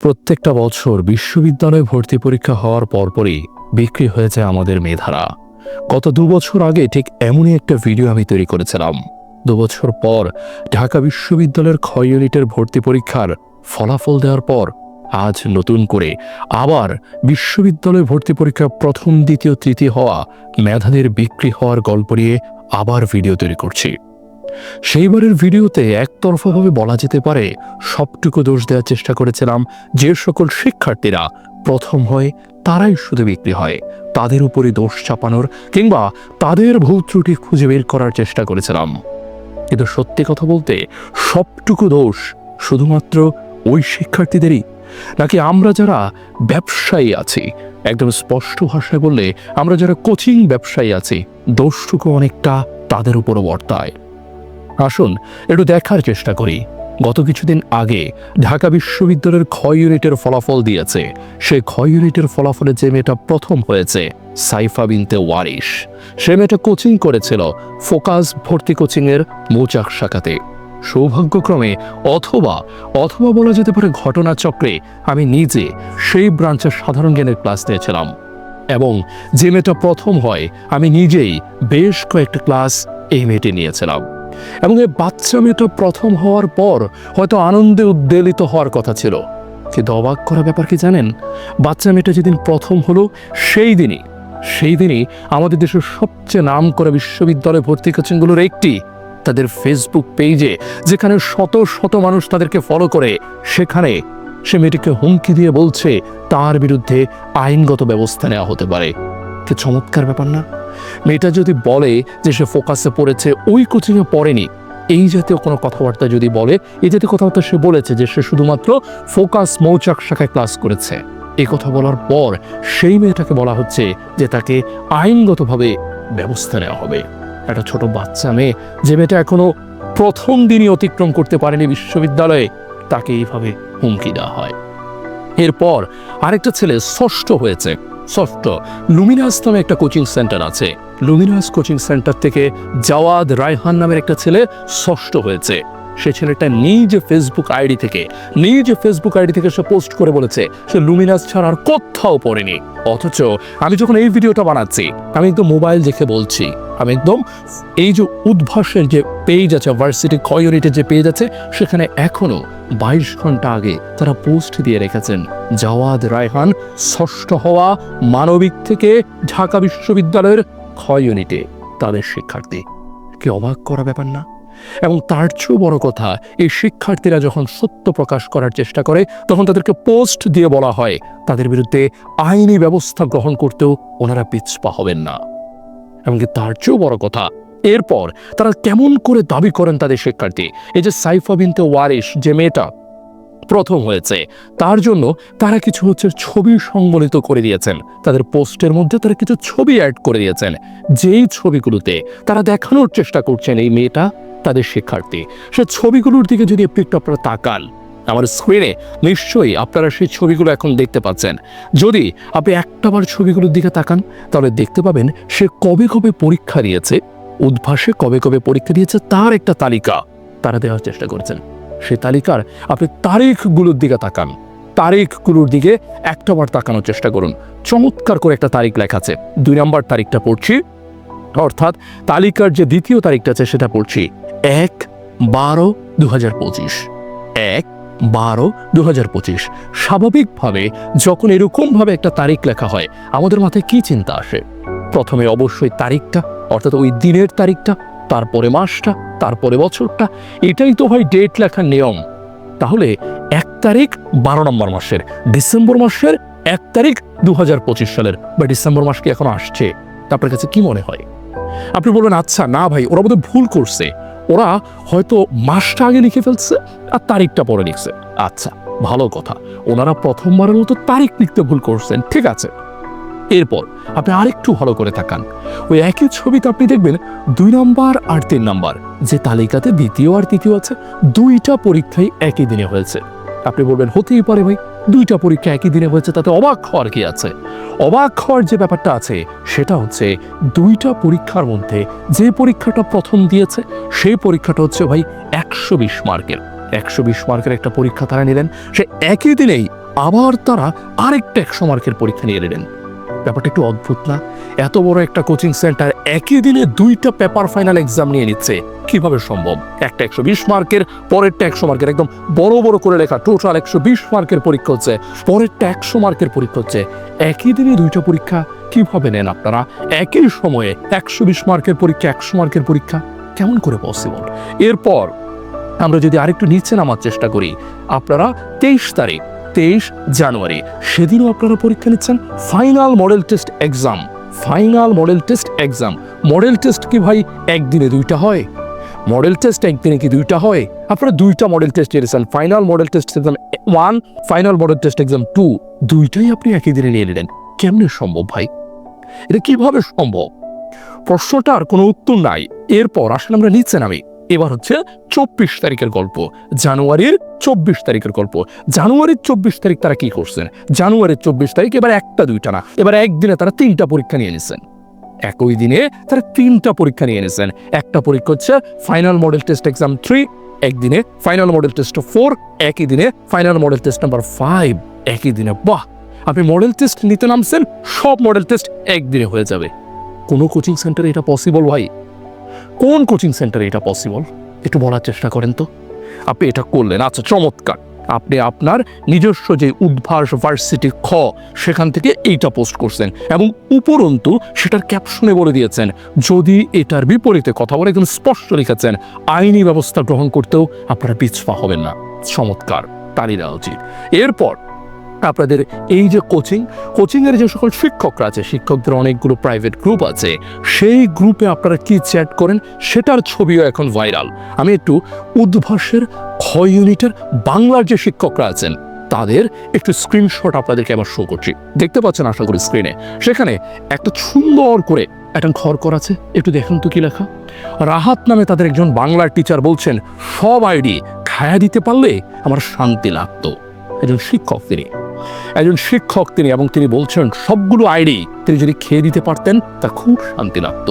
প্রত্যেকটা বছর বিশ্ববিদ্যালয়ে ভর্তি পরীক্ষা হওয়ার পরপরই বিক্রি হয়ে যায় আমাদের মেধারা। গত দু বছর আগে ঠিক এমনই একটা ভিডিও আমি তৈরি করেছিলাম। দু বছর পর ঢাকা বিশ্ববিদ্যালয়ের ক্ষয় ইউনিটের ভর্তি পরীক্ষার ফলাফল দেওয়ার পর আজ নতুন করে আবার বিশ্ববিদ্যালয়ে ভর্তি পরীক্ষার প্রথম, দ্বিতীয়, তৃতীয় হওয়া মেধাদের বিক্রি হওয়ার গল্প নিয়ে আবার ভিডিও তৈরি করছি। সেইবারের ভিডিওতে একতরফাভাবে বলা যেতে পারে, সবটুকু দোষ দেওয়ার চেষ্টা করেছিলাম যে সকল শিক্ষার্থীরা প্রথম হয় তারাই শুধু বিক্রি হয়। তাদের উপরই দোষ চাপানোর কিংবা তাদের ভুল ত্রুটি খুঁজে বের করার চেষ্টা করেছিলাম। কিন্তু সত্যি কথা বলতে, সবটুকু দোষ শুধুমাত্র ওই শিক্ষার্থীদেরই? নাকি আমরা যারা ব্যবসায়ী আছি, একদম স্পষ্ট ভাষায় বললে আমরা যারা কোচিং ব্যবসায়ী আছি, দোষটুকু অনেকটা তাদের উপরও বর্তায়। আসুন, একটু দেখার চেষ্টা করি। গত কিছুদিন আগে ঢাকা বিশ্ববিদ্যালয়ের ক্ষয় ইউনিটের ফলাফল দিয়েছে। সে ক্ষয় ইউনিটের ফলাফলে যে মেয়েটা প্রথম হয়েছে, সাইফা বিনতে ওয়ারিশ। সে মেয়েটা কোচিং করেছিল ফোকাস ভর্তি কোচিংয়ের মৌচাক শাখাতে। সৌভাগ্যক্রমে অথবা অথবা বলা যেতে পারে ঘটনাচক্রে আমি নিজে সেই ব্রাঞ্চের সাধারণ জ্ঞানের ক্লাস নিয়েছিলাম। এবং যে মেয়েটা প্রথম হয়, আমি নিজেই বেশ কয়েকটা ক্লাস এই মেয়েটি নিয়েছিলাম। এবং এই বাচ্চা মেয়েটা প্রথম হওয়ার পর হয়তো আনন্দে উদ্বেলিত হওয়ার কথা ছিল। কিন্তু অবাক করা ব্যাপার কি জানেন? বাচ্চা মেয়েটা যেদিন প্রথম হলো, সেই দিনই সেই দিনই আমাদের দেশের সবচেয়ে নাম করা বিশ্ববিদ্যালয় ভর্তি কোচিংগুলোর একটি তাদের ফেসবুক পেজে, যেখানে শত শত মানুষ তাদেরকে ফলো করে, সেখানে সে মেয়েটিকে হুমকি দিয়ে বলছে, তার বিরুদ্ধে আইনগত ব্যবস্থা নেওয়া হতে পারে। কি চমৎকার ব্যাপার না? মেয়েটা যদি বলে যে সে ফোকাসে পড়েছে, ওই কোচিংয়ে পড়েনি, এই জাতীয় কোনো কথাবার্তা যদি বলে এই জাতীয় কথাবার্তা সে বলেছে যে সে শুধুমাত্র ফোকাস মৌচাক শাখায় ক্লাস করেছে। এই কথা বলার পর সেই মেয়েটাকে বলা হচ্ছে যে তাকে আইনগতভাবে ব্যবস্থা নেওয়া হবে। একটা ছোট বাচ্চা মেয়ে যে মেয়েটা এখনও প্রথম দিনই অতিক্রম করতে পারেনি বিশ্ববিদ্যালয়ে, তাকে এইভাবে হুমকি দেওয়া হয়। এরপর আরেকটা ছেলে ষষ্ঠ হয়েছে। ষষ্ঠ লুমিনাস নামে একটা কোচিং সেন্টার আছে। লুমিনাস কোচিং সেন্টার থেকে জাওয়াদ রায়হান নামের একটা ছেলে ষষ্ঠ হয়েছে। সে ছেলেটা নিজ ফেসবুক আইডি থেকে, নিজ ফেসবুক আইডি থেকে সে পোস্ট করে বলেছে সে লুমিনাস ছাড়া আর কোথাও পড়েনি। অথচ আমি যখন এই ভিডিওটা বানাচ্ছি, আমি একদম মোবাইল দেখে বলছি। আমি একদম এই যে উদ্ভাসের যে পেজ আছে ভার্সিটি কমিউনিটির যে পেজ আছে, সেখানে এখনও বাইশ ঘণ্টা আগে তারা পোস্ট দিয়ে রেখেছেন। জাওয়াদ রায়হান ষষ্ঠ হওয়া মানবিক থেকে ঢাকা বিশ্ববিদ্যালয়ের ক্ষয় ইউনিটে তাদের শিক্ষার্থী। কি অবাক করা ব্যাপার না? এবং তার চেয়েও বড় কথা, এই শিক্ষার্থীরা যখন সত্য প্রকাশ করার চেষ্টা করে, তখন তাদেরকে পোস্ট দিয়ে বলা হয়। তাদের বিরুদ্ধে আইনি ব্যবস্থা গ্রহণ করতেও ওনারা পিছপা হবেন না। এমনকি তার চেয়েও বড় কথা, এরপর তারা কেমন করে দাবি করেন তাদের শিক্ষার্থী? এই যে সাইফা বিনতে ওয়ারিশ, যে মেয়েটা প্রথম হয়েছে, তার জন্য তারা কিছু হচ্ছে ছবি সংবলিত করে দিয়েছেন। তাদের পোস্টের মধ্যে তারা কিছু ছবি অ্যাড করে দিয়েছেন। যেই ছবিগুলোতে তারা দেখানোর চেষ্টা করছেন এই মেয়েটা, তাদের শিক্ষার্থী। সে ছবিগুলোর দিকে যদি একটু আপনারা তাকান আমার স্ক্রিনে নিশ্চয়ই আপনারা সেই ছবিগুলো এখন দেখতে পাচ্ছেন। যদি আপনি একটাবার ছবিগুলোর দিকে তাকান, তাহলে দেখতে পাবেন সে কবে কবে পরীক্ষা দিয়েছে, উদ্ভাসে কবে কবে পরীক্ষা দিয়েছে, তার একটা তালিকা তারা দেওয়ার চেষ্টা করেছেন। সে তালিকার আপনি তারিখগুলোর দিকে তাকান। তারিখগুলোর দিকে একটাবার তাকানোর চেষ্টা করুন। চমৎকার করে একটা তারিখ লেখা আছে। দুই নম্বর তারিখটা পড়ছি, অর্থাৎ তালিকার যে দ্বিতীয় তারিখটা আছে, সেটা পড়ছি এক বারো দু হাজার পঁচিশ। এক বারো দু হাজার পঁচিশ। স্বাভাবিকভাবে যখন এরকমভাবে একটা তারিখ লেখা হয়, আমাদের মাথায় কি চিন্তা আসে? প্রথমে অবশ্যই তারিখটা, অর্থাৎ ওই দিনের তারিখটা, তারপরে মাসটা, তারপরে বছরটা, এটাই তো ভাই ডেট লেখার নিয়ম। তাহলে এক তারিখ বারো নম্বর মাসের, ডিসেম্বর মাসের এক তারিখ দু হাজার পঁচিশ সালের, বা ডিসেম্বর মাস কি এখন আসছে? আপনার কাছে কি মনে হয়? আপনি বলবেন আচ্ছা না ভাই, ওরা বোধহয় ভুল করছে। ওরা হয়তো মাসটা আগে লিখে ফেলছে আর তারিখটা পরে লিখছে। আচ্ছা ভালো কথা। ওনারা প্রথমবারের মতো তারিখ লিখতে ভুল করছেন, ঠিক আছে। এরপর আপনি আরেকটু ভালো করে থাকান ওই একই ছবিতে আপনি দেখবেন দুই নম্বর আর তিন নম্বর। যে তালিকাতে দ্বিতীয় আর তৃতীয় আছে, দুইটা পরীক্ষাই একই দিনে হয়েছে। আপনি বলবেন, হতেই পারে ভাই, দুইটা পরীক্ষা একই দিনে হয়েছে, তাতে অবাক হওয়ার কি আছে? অবাক হওয়ার যে ব্যাপারটা আছে, সেটা হচ্ছে দুইটা পরীক্ষার মধ্যে যে পরীক্ষাটা প্রথম দিয়েছে, সেই পরীক্ষাটা হচ্ছে ভাই একশো বিশ মার্কের। একশো বিশ মার্কের একটা পরীক্ষা তারা নিলেন, সে একই দিনেই আবার তারা আরেকটা একশো মার্কের পরীক্ষা নিয়ে নিলেন। ব্যাপারটা একটু অদ্ভুত না? এত বড় একটা কোচিং সেন্টার একই দিনে দুইটা পেপার ফাইনাল এক্সাম নিয়ে নিচ্ছে। কীভাবে সম্ভব? একটা একশো বিশ মার্কের, পরেরটা একশো মার্কের, একদম বড় বড় করে লেখা। টোটাল একশো বিশ মার্কের পরীক্ষা হচ্ছে, পরেরটা একশো মার্কের পরীক্ষা হচ্ছে। একই দিনে দুইটা পরীক্ষা? কীভাবে নেন আপনারা? একই সময়ে একশো বিশ মার্কের পরীক্ষা, একশো মার্কের পরীক্ষা? কেমন করে পসিবল এরপর আমরা যদি আরেকটু নিচে নামার চেষ্টা করি, আপনারা তেইশ তারিখ তেইশ জানুয়ারি। সেদিনও আপনারা পরীক্ষা নিচ্ছেন। Final model test exam. Final model test exam. Model test কি ভাই একদিনে দুইটা হয়? মডেল টেস্ট একদিনে কি দুইটা হয়? আপনারা দুইটা মডেল টেস্ট নিয়েছেন final model test exam one, final model test exam two, দুইটাই আপনি একই দিনে নিয়ে নিলেন। কেমনে সম্ভব ভাই? এটা কীভাবে সম্ভব? প্রশ্নটার কোনো উত্তর নাই। এরপর আসলে আমরা নিচে নামি এবার হচ্ছে চব্বিশ তারিখের গল্প, জানুয়ারির চব্বিশ তারিখের গল্প। জানুয়ারির চব্বিশ তারিখ তারা কি করছেন? জানুয়ারির চব্বিশ তারিখ এবার একটা দুইটা না, এবার একদিনে তারা তিনটা পরীক্ষা নিয়ে নিছেন একই দিনে তারা তিনটা পরীক্ষা নিয়ে নিয়েছেন একটা পরীক্ষা হচ্ছে final model test exam three একদিনে ফাইনাল মডেল টেস্ট ফোর একই দিনে final model test number five একই দিনে, বাহ! আপনি মডেল টেস্ট নিতে নামছেন, সব মডেল টেস্ট একদিনে হয়ে যাবে। কোনো কোচিং সেন্টারে এটা পসিবল ভাই? কোন কোচিং সেন্টারে এটা পসিবল একটু বলার চেষ্টা করেন তো। আপনি এটা করলেন। আচ্ছা চমৎকার। আপনি আপনার নিজস্ব যে উদ্ভাস ভার্সিটি খ, সেখান থেকে এইটা পোস্ট করছেন এবং উপরন্তু সেটার ক্যাপশনে বলে দিয়েছেন, যদি এটার বিপরীতে কথা বলে একদম স্পষ্ট লিখেছেন, আইনি ব্যবস্থা গ্রহণ করতেও আপনারা পিছপা হবেন না। চমৎকার। তালি দেওয়া উচিত। এরপর আপনাদের এই যে কোচিং কোচিংয়ের যে সকল শিক্ষকরা আছে, শিক্ষকদের অনেকগুলো প্রাইভেট গ্রুপ আছে, সেই গ্রুপে আপনারা কি চ্যাট করেন সেটার ছবিও এখন ভাইরাল আমি একটু উদ্ভাসের খ ইউনিটের বাংলার যে শিক্ষকরা আছেন, তাদের একটু স্ক্রিনশট আপনাদেরকে আবার শো করছি। দেখতে পাচ্ছেন আশা করি স্ক্রিনে সেখানে একটা সুন্দর করে একটা ঘর করা আছে, একটু দেখুন তো কি লেখা। রাহাত নামে তাদের একজন বাংলার টিচার বলছেন, সব আইডি খায়া দিতে পারলে আমার শান্তি লাগতো। একজন শিক্ষক তিনি। একজন শিক্ষক তিনি এবং তিনি বলছেন, সবগুলো আইডি তিনি যদি খেয়ে দিতে পারতেন, তা খুব শান্তি লাগত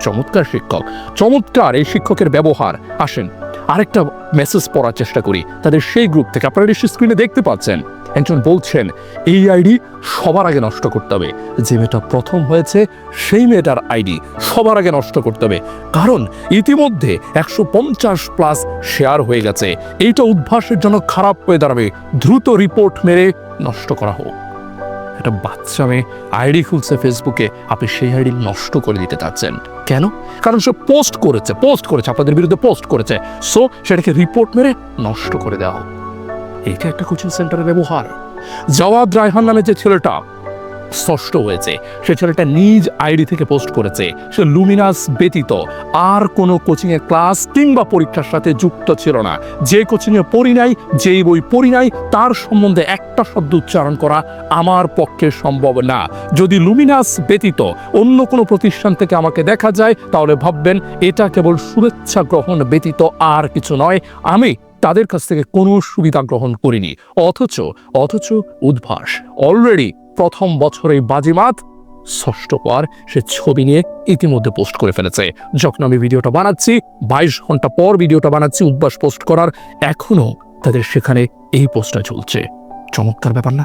চমৎকার শিক্ষক। চমৎকার এই শিক্ষকের ব্যবহার। আসেন, আরেকটা মেসেজ পড়ার চেষ্টা করি। তাদের সেই গ্রুপ থেকে আপনারা নিশ্চয় স্ক্রিনে দেখতে পাচ্ছেন। একজন বলছেন, এই আইডি সবার আগে নষ্ট করতে হবে। যে মেয়েটা প্রথম হয়েছে, সেই মেয়েটার আইডি সবার আগে নষ্ট করতে হবে। কারণ ইতিমধ্যে একশো পঞ্চাশ প্লাস শেয়ার হয়ে গেছে। এইটা উদ্ভাসের জন্য খারাপ হয়ে দাঁড়াবে। দ্রুত রিপোর্ট মেরে নষ্ট করা হোক। একটা বাচ্চা মেয়ে আইডি খুলছে ফেসবুকে, আপনি সেই আইডি নষ্ট করে দিতে চাচ্ছেন। কেন? কারণ সে পোস্ট করেছে পোস্ট করেছে, আপনাদের বিরুদ্ধে পোস্ট করেছে। সো, সেটাকে রিপোর্ট মেরে নষ্ট করে দেওয়া হোক। এটা একটা কোচিং সেন্টারের ব্যবহার। জওয়াদ রায়হান নামে যে ছেলেটা স্পষ্ট হয়েছে, সে ছেলেটা নিজ আইডি থেকে পোস্ট করেছে। সে লুমিনাস ব্যতীত আর কোনো কোচিং এর ক্লাস কিংবা পরীক্ষার সাথে যুক্ত ছিল না। যে কোচিং এ পড়ি নাই, যেই বই পড়ি নাই, তার সম্বন্ধে একটা শব্দ উচ্চারণ করা আমার পক্ষে সম্ভব না। যদি লুমিনাস ব্যতীত অন্য কোনো প্রতিষ্ঠান থেকে আমাকে দেখা যায়, তাহলে ভাববেন, এটা কেবল শুভেচ্ছা গ্রহণ ব্যতীত আর কিছু নয়। আমি তাদের কাছ থেকে কোনো সুবিধা গ্রহণ করিনি। অথচ অথচ উদ্ভাস অলরেডি প্রথম বছরেই বাজিমাত ষষ্ঠ পর সে ছবি নিয়ে ইতিমধ্যে পোস্ট করে ফেলেছে। যখন আমি ভিডিওটা বানাচ্ছি, বাইশ ঘণ্টা পর ভিডিওটা বানাচ্ছি, উদ্ভাস পোস্ট করার, এখনও তাদের সেখানে এই পোস্টটা চলছে। চমৎকার ব্যাপার না?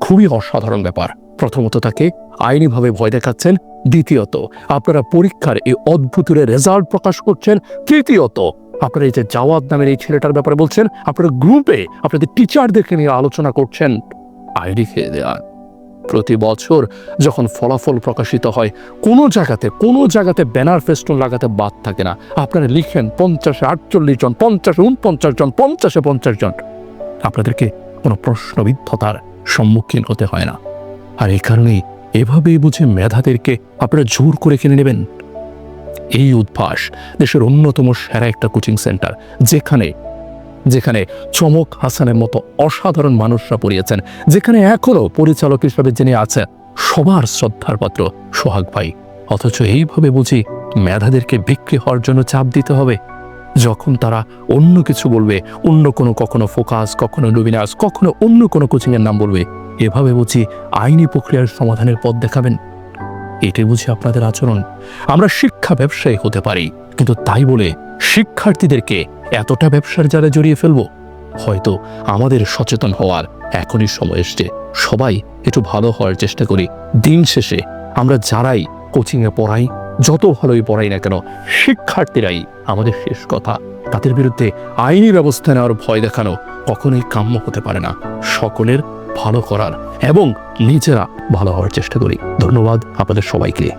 খুবই অসাধারণ ব্যাপার। প্রথমত তাকে আইনিভাবে ভয় দেখাচ্ছেন, দ্বিতীয়ত, আপনারা পরীক্ষার এই অদ্ভুতের রেজাল্ট প্রকাশ করছেন, তৃতীয়ত আপনারা এই যে জাওয়াদ নামের এই ছেলেটার ব্যাপারে বলছেন, আপনারা গ্রুপে আপনাদের টিচারদেরকে নিয়ে আলোচনা করছেন। আইডি খেয়ে দেওয়ার প্রতি বছর যখন ফলাফল প্রকাশিত হয়, কোনো জায়গাতে কোনো জায়গাতে ব্যানার ফেস্টুন লাগাতে বাদ থাকে না। আপনারা লিখেন পঞ্চাশে আটচল্লিশ জন, পঞ্চাশে উনপঞ্চাশ জন, পঞ্চাশে পঞ্চাশ জন। আপনাদেরকে কোনো প্রশ্নবিদ্ধতার সম্মুখীন হতে হয় না। আর এই কারণেই এভাবেই বুঝে মেধাদেরকে আপনারা জোর করে কিনে নেবেন। এই উদ্ভাস দেশের অন্যতম সেরা একটা কোচিং সেন্টার, যেখানে যেখানে চমক হাসানের মতো অসাধারণ মানুষরা পড়িয়েছেন, যেখানে এখনও পরিচালক হিসাবে যিনি আছেন, সবার শ্রদ্ধার পাত্র সোহাগ ভাই। অথচ এইভাবে বুঝি মেধাদেরকে বিক্রি হওয়ার জন্য চাপ দিতে হবে? যখন তারা অন্য কিছু বলবে, অন্য কোনো কখনো ফোকাস, কখনো লুবিনাস কখনো অন্য কোনো কোচিংয়ের নাম বলবে, এভাবে বুঝি আইনি প্রক্রিয়ার সমাধানের পথ দেখাবেন? এটাই বুঝি আপনাদের আচরণ। আমরা শিক্ষা ব্যবসায়ী হতে পারি, কিন্তু তাই বলে শিক্ষার্থীদেরকে এতটা ব্যবসার জালে জড়িয়ে ফেলব? হয়তো আমাদের সচেতন হওয়ার এখনই সময় এসছে। সবাই একটু ভালো হওয়ার চেষ্টা করি। দিন শেষে আমরা যারাই কোচিংয়ে পড়াই, যত ভালোই পড়াই না কেন, শিক্ষার্থীরাই আমাদের শেষ কথা। তাদের বিরুদ্ধে আইনি ব্যবস্থা নেওয়ার ভয় দেখানো কখনোই কাম্য হতে পারে না। সকলের ভালো করার এবং নিজেরা ভালো হওয়ার চেষ্টা করি। ধন্যবাদ আপনাদের সবাইকে।